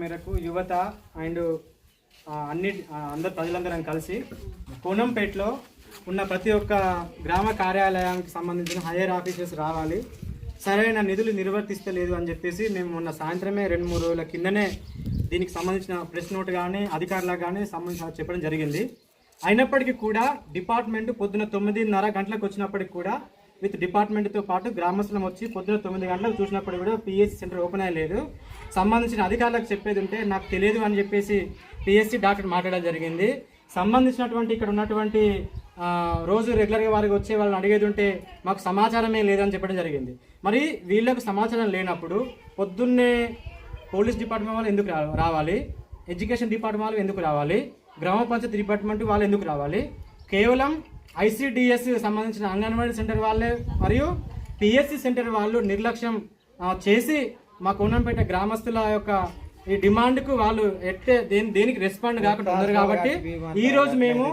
మేరకు యువత అండ్ అన్ని అందరు ప్రజలందరం కలిసి కోనంపేటలో ఉన్న ప్రతి ఒక్క గ్రామ కార్యాలయానికి సంబంధించిన హైయర్ ఆఫీసర్స్ రావాలి. సరైన నిధులు నిర్వర్తిస్తలేదు అని చెప్పేసి మేము మొన్న సాయంత్రమే రెండు మూడు రోజుల కిందనే దీనికి సంబంధించిన ప్రెస్ నోట్ కానీ అధికారులకు కానీ సంబంధించిన చెప్పడం జరిగింది. అయినప్పటికీ కూడా డిపార్ట్మెంట్ పొద్దున తొమ్మిదిన్నర గంటలకు వచ్చినప్పటికి కూడా విత్ డిపార్ట్మెంట్తో పాటు గ్రామస్తులం వచ్చి పొద్దున తొమ్మిది గంటలకు చూసినప్పుడు కూడా పిఎస్సి సెంటర్ ఓపెన్ అయ్యలేదు. సంబంధించిన అధికారులకు చెప్పేది ఉంటే నాకు తెలియదు అని చెప్పేసి పిఎస్సి డాక్టర్ మాట్లాడడం జరిగింది. సంబంధించినటువంటి ఇక్కడ ఉన్నటువంటి రోజు రెగ్యులర్గా వారికి వచ్చే వాళ్ళని అడిగేది ఉంటే మాకు సమాచారమే లేదని చెప్పడం జరిగింది. మరి వీళ్ళకు సమాచారం లేనప్పుడు పొద్దున్నే పోలీస్ డిపార్ట్మెంట్ వాళ్ళు ఎందుకు రా- రావాలి? ఎడ్యుకేషన్ డిపార్ట్మెంట్ వాళ్ళు ఎందుకు రావాలి? గ్రామ పంచాయతీ డిపార్ట్మెంట్ వాళ్ళు ఎందుకు రావాలి? కేవలం ఐసిడిఎస్ సంబంధించిన అంగన్వాడీ సెంటర్ వాళ్ళే మరియు పిఎస్సి సెంటర్ వాళ్ళు నిర్లక్ష్యం చేసి మా కోనంపేట గ్రామస్తుల యొక్క ఈ డిమాండ్కు వాళ్ళు ఎట్టే దేని దేనికి రెస్పాండ్ కాకుండా ఉన్నారు కాబట్టి ఈ రోజు మేము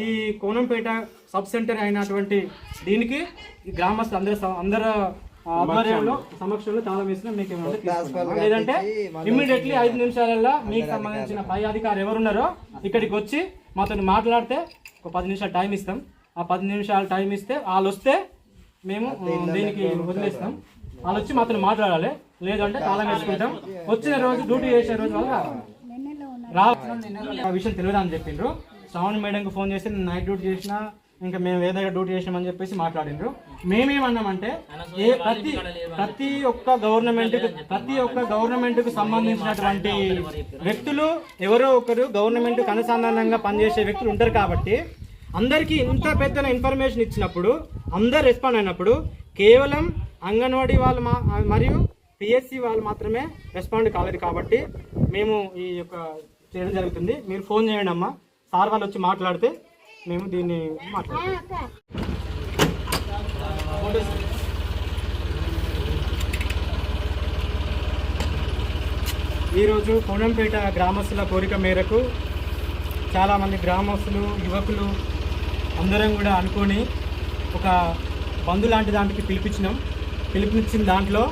ఈ కోనంపేట సబ్ సెంటర్ అయినటువంటి దీనికి ఈ గ్రామస్తులు అందరూ అందరూ ఆధ్వర్యంలో సమక్షంలో తాళం వేసిన మీకు. లేదంటే ఇమ్మీడియట్లీ ఐదు నిమిషాలలో మీకు సంబంధించిన పై అధికారి ఎవరున్నారో ఇక్కడికి వచ్చి మాతో మాట్లాడితే ఒక పది నిమిషాలు టైం ఇస్తాం ఆ పది నిమిషాలు టైం ఇస్తే వాళ్ళు వస్తే మేము దీనికి వదిలేస్తాం వాళ్ళు వచ్చి మాతో మాట్లాడాలి. లేదంటే తాళం వేసుకుంటాం. వచ్చిన రోజు డ్యూటీ చేసే రోజు రావాలి రా ఆ విషయం తెలియదు అని చెప్పిండ్రు. శ్రావణ్ మేడంకి ఫోన్ చేసి నేను నైట్ డ్యూటీ చేసిన ఇంకా మేము ఏ దగ్గర డ్యూటీ చేసినామని చెప్పేసి మాట్లాడిండ్రు. మేమేమన్నామంటే ఏ ప్రతి ప్రతి ఒక్క గవర్నమెంట్ ప్రతి ఒక్క గవర్నమెంట్కు సంబంధించినటువంటి వ్యక్తులు ఎవరో ఒకరు గవర్నమెంట్ అనుసంధానంగా పనిచేసే వ్యక్తులు ఉంటారు కాబట్టి అందరికీ ఇంత పెద్ద ఇన్ఫర్మేషన్ ఇచ్చినప్పుడు అందరు రెస్పాండ్ అయినప్పుడు కేవలం అంగన్వాడీ వాళ్ళు మరియు పిఎస్సి వాళ్ళు మాత్రమే రెస్పాండ్ కాలేదు కాబట్టి మేము ఈ యొక్క చేయడం జరుగుతుంది. మీరు ఫోన్ చేయండి అమ్మా. సార్ వాళ్ళు వచ్చి మాట్లాడితే మేము దీన్ని మాట్లాడతాం. ఈరోజు కొండంపేట గ్రామస్తుల కోరిక మేరకు చాలామంది గ్రామస్తులు యువకులు అందరం కూడా అనుకొని ఒక బంధు లాంటి దానికి పిలిపించినాం. పిలిపించిన దాంట్లో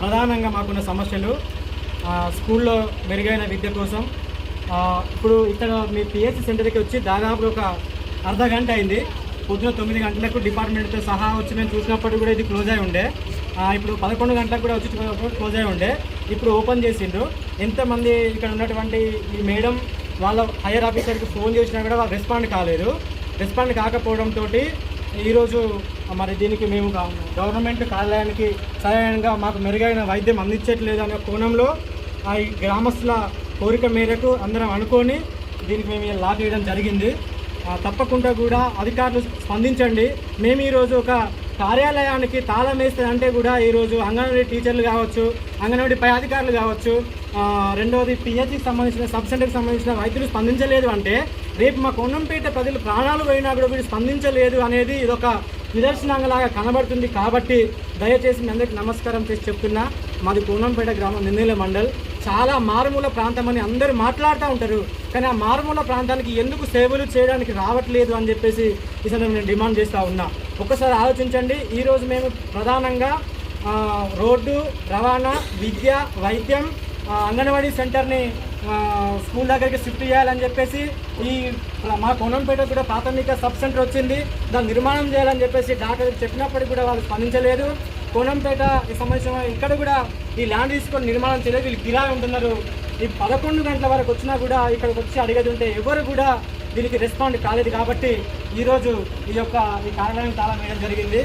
ప్రధానంగా మాకున్న సమస్యలు స్కూల్లో మెరుగైన విద్య కోసం ఇప్పుడు ఇక్కడ మీ పిహెచ్సి సెంటర్కి వచ్చి దాదాపు ఒక అర్ధ గంట అయింది. పొద్దున తొమ్మిది గంటలకు డిపార్ట్మెంట్తో సహా వచ్చి మేము చూసినప్పుడు కూడా ఇది క్లోజ్ అయి ఉండే. ఇప్పుడు పదకొండు గంటలకు కూడా వచ్చి క్లోజ్ అయి ఉండే. ఇప్పుడు ఓపెన్ చేసిండ్రు. ఎంతమంది ఇక్కడ ఉన్నటువంటి ఈ మేడం వాళ్ళ హైయర్ ఆఫీసర్కి ఫోన్ చేసినా కూడా వాళ్ళు రెస్పాండ్ కాలేదు. రెస్పాండ్ కాకపోవడంతో ఈరోజు మరి దీనికి మేము గవర్నమెంట్ కార్యాలయానికి సరైనగా మాకు మెరుగైన వైద్యం అందించట్లేదు అనే కోణంలో ఆ గ్రామస్తుల కోరిక మేరకు అందరం అనుకొని దీనికి మేము లాక్ వేయడం జరిగింది. తప్పకుండా కూడా అధికారులు స్పందించండి. మేము ఈరోజు ఒక కార్యాలయానికి తాళం వేస్తే కూడా ఈరోజు అంగన్వాడీ టీచర్లు కావచ్చు అంగన్వాడీ పై అధికారులు కావచ్చు రెండవది పిహెచ్కి సంబంధించిన సబ్ సెంటర్కి సంబంధించిన వైద్యులు స్పందించలేదు అంటే రేపు మా కొండంపేట ప్రజలు ప్రాణాలు పోయినా కూడా వీడు స్పందించలేదు అనేది ఇదొక నిదర్శనంలాగా కనబడుతుంది. కాబట్టి దయచేసి మీ అందరికీ నమస్కారం చేసి చెప్తున్నా. మాది కోనంపేట గ్రామం నిందేల మండల్. చాలా మారుమూల ప్రాంతం అని అందరూ మాట్లాడుతూ ఉంటారు. కానీ ఆ మారుమూల ప్రాంతానికి ఎందుకు సేవలు చేయడానికి రావట్లేదు అని చెప్పేసి ఈ సందర్భంగా నేను డిమాండ్ చేస్తూ ఉన్నా. ఒక్కసారి ఆలోచించండి. ఈరోజు మేము ప్రధానంగా రోడ్డు రవాణా విద్య వైద్యం అంగన్వాడీ సెంటర్ని స్కూల్ దగ్గరికి షిఫ్ట్ చేయాలని చెప్పేసి ఈ మా కోనంపేట కూడా ప్రాథమిక సబ్ సెంటర్ వచ్చింది. దాన్ని నిర్మాణం చేయాలని చెప్పేసి డాక్టర్ చెప్పినప్పటికీ కూడా వాళ్ళు స్పందించలేదు. కోనంపేట ఈ సంబంధించిన ఇక్కడ కూడా ఈ ల్యాండ్ తీసుకొని నిర్మాణం చేయలేదు. వీళ్ళు గిరాగా ఉంటున్నారు. ఈ పదకొండు గంటల వరకు వచ్చినా కూడా ఇక్కడికి వచ్చి అడిగేది ఉంటే ఎవరు కూడా దీనికి రెస్పాండ్ కాలేదు కాబట్టి ఈరోజు ఈ యొక్క ఈ కార్యాలయం తాళం వేయడం జరిగింది.